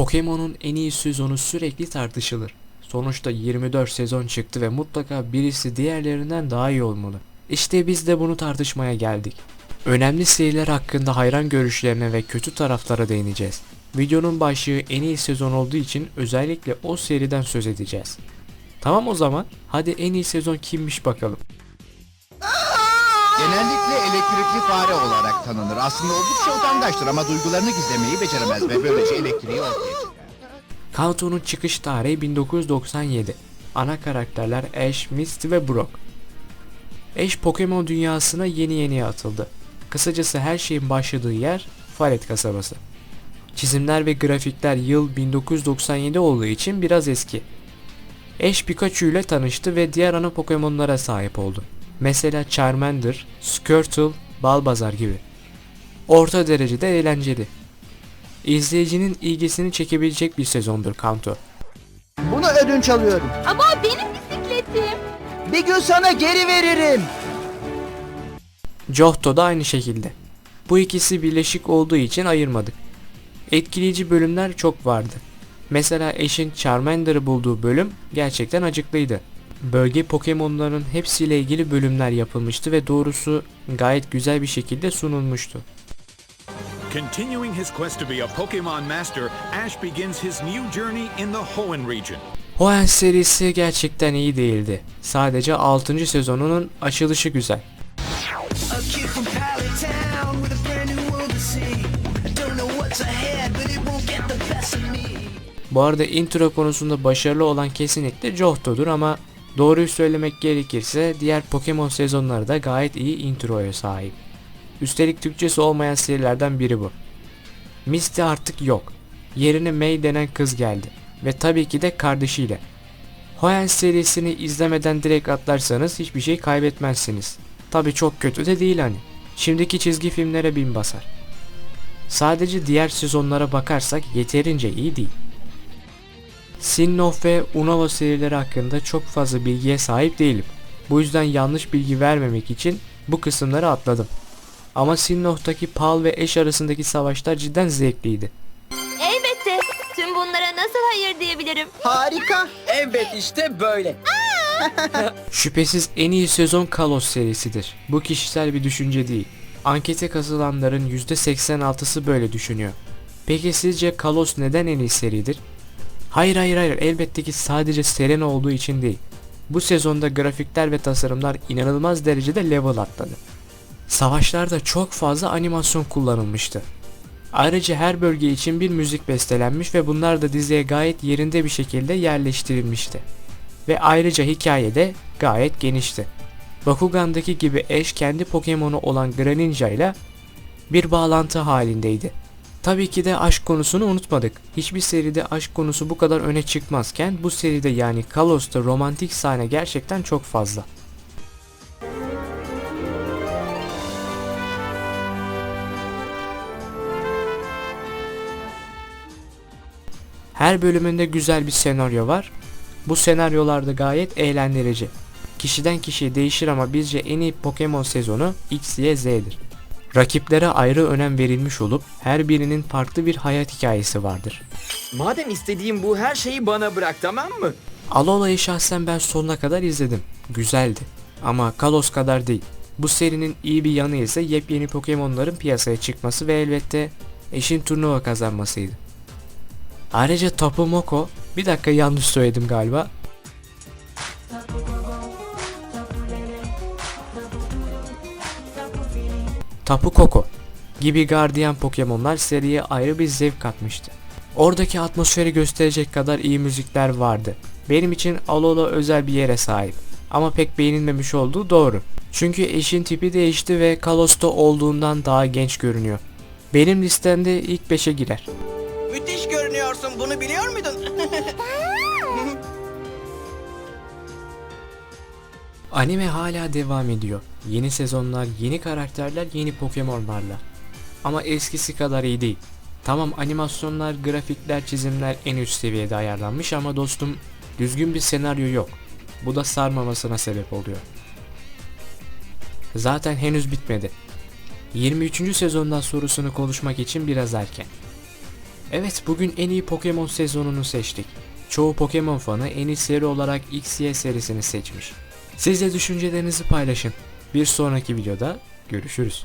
Pokemon'un en iyi sezonu sürekli tartışılır. Sonuçta 24 sezon çıktı ve mutlaka birisi diğerlerinden daha iyi olmalı. İşte biz de bunu tartışmaya geldik. Önemli seriler hakkında hayran görüşlerine ve kötü taraflara değineceğiz. Videonun başlığı en iyi sezon olduğu için özellikle o seriden söz edeceğiz. Tamam o zaman hadi en iyi sezon kimmiş bakalım. Genellikle elektrikli fare olarak tanınır. Aslında oldukça utangaçtır ama duygularını gizlemeyi beceremez ve böylece elektriği ortaya çıkar. Kanto'nun çıkış tarihi 1997. Ana karakterler Ash, Misty ve Brock. Ash Pokemon dünyasına yeni yeni atıldı. Kısacası her şeyin başladığı yer Faret kasabası. Çizimler ve grafikler yıl 1997 olduğu için biraz eski. Ash Pikachu ile tanıştı ve diğer ana Pokemon'lara sahip oldu. Mesela Charmander, Squirtle, Balbazar gibi. Orta derecede eğlenceli. İzleyicinin ilgisini çekebilecek bir sezondur Kanto. Bunu ödünç alıyorum. Ama benim bisikletim. Bir gün sana geri veririm. Johto da aynı şekilde. Bu ikisi birleşik olduğu için ayırmadık. Etkileyici bölümler çok vardı. Mesela eşin Charmander'ı bulduğu bölüm gerçekten acıklıydı. Bölge Pokemon'ların hepsiyle ilgili bölümler yapılmıştı ve doğrusu gayet güzel bir şekilde sunulmuştu. Continuing his quest to be a Pokemon Master, Ash begins his new journey in the Hoenn region. Hoenn serisi gerçekten iyi değildi. Sadece 6. sezonunun açılışı güzel. Bu arada intro konusunda başarılı olan kesinlikle Johto'dur ama doğruyu söylemek gerekirse diğer Pokemon sezonları da gayet iyi introya sahip. Üstelik Türkçesi olmayan serilerden biri bu. Misty artık yok. Yerine May denen kız geldi. Ve tabii ki de kardeşiyle. Hoenn serisini izlemeden direkt atlarsanız hiçbir şey kaybetmezsiniz. Tabii çok kötü de değil hani. Şimdiki çizgi filmlere bin basar. Sadece diğer sezonlara bakarsak yeterince iyi değil. Sinnoh ve Unova serileri hakkında çok fazla bilgiye sahip değilim. Bu yüzden yanlış bilgi vermemek için bu kısımları atladım. Ama Sinnoh'taki Pal ve Ash arasındaki savaşlar cidden zevkliydi. Elbette. Tüm bunlara nasıl hayır diyebilirim? Harika. Evet işte böyle. Şüphesiz en iyi sezon Kalos serisidir. Bu kişisel bir düşünce değil. Ankete katılanların %86'sı böyle düşünüyor. Peki sizce Kalos neden en iyi seridir? Hayır hayır hayır elbette ki sadece Serena olduğu için değil. Bu sezonda grafikler ve tasarımlar inanılmaz derecede level atladı. Savaşlarda çok fazla animasyon kullanılmıştı. Ayrıca her bölge için bir müzik bestelenmiş ve bunlar da diziye gayet yerinde bir şekilde yerleştirilmişti. Ve ayrıca hikayede gayet genişti. Bakugan'daki gibi Ash kendi Pokemon'u olan Greninja ile bir bağlantı halindeydi. Tabii ki de aşk konusunu unutmadık. Hiçbir seride aşk konusu bu kadar öne çıkmazken bu seride yani Kalos'ta romantik sahne gerçekten çok fazla. Her bölümünde güzel bir senaryo var. Bu senaryolar da gayet eğlendirici. Kişiden kişiye değişir ama bizce en iyi Pokemon sezonu X, Y, Z'dir. Rakiplere ayrı önem verilmiş olup her birinin farklı bir hayat hikayesi vardır. Madem istediğim bu her şeyi bana bırak tamam mı? Alola'yı şahsen ben sonuna kadar izledim. Güzeldi. Ama Kalos kadar değil. Bu serinin iyi bir yanı ise yepyeni Pokemon'ların piyasaya çıkması ve elbette eşin turnuva kazanmasıydı. Ayrıca Tapu Moko, bir dakika yanlış söyledim galiba. Tapu Koko gibi gardiyan Pokemon'lar seriye ayrı bir zevk katmıştı. Oradaki atmosferi gösterecek kadar iyi müzikler vardı. Benim için Alola özel bir yere sahip. Ama pek beğenilmemiş olduğu doğru. Çünkü eşin tipi değişti ve Kalos'ta olduğundan daha genç görünüyor. Benim listemde ilk 5'e girer. Müthiş görünüyorsun. Bunu biliyor muydun? Anime hala devam ediyor. Yeni sezonlar, yeni karakterler, yeni Pokemon'larla. Ama eskisi kadar iyi değil. Tamam animasyonlar, grafikler, çizimler en üst seviyede ayarlanmış ama dostum düzgün bir senaryo yok. Bu da sarmamasına sebep oluyor. Zaten henüz bitmedi. 23. sezondan sorusunu konuşmak için biraz erken. Evet bugün en iyi Pokemon sezonunu seçtik. Çoğu Pokemon fanı en iyi seri olarak XY serisini seçmiş. Siz de düşüncelerinizi paylaşın. Bir sonraki videoda görüşürüz.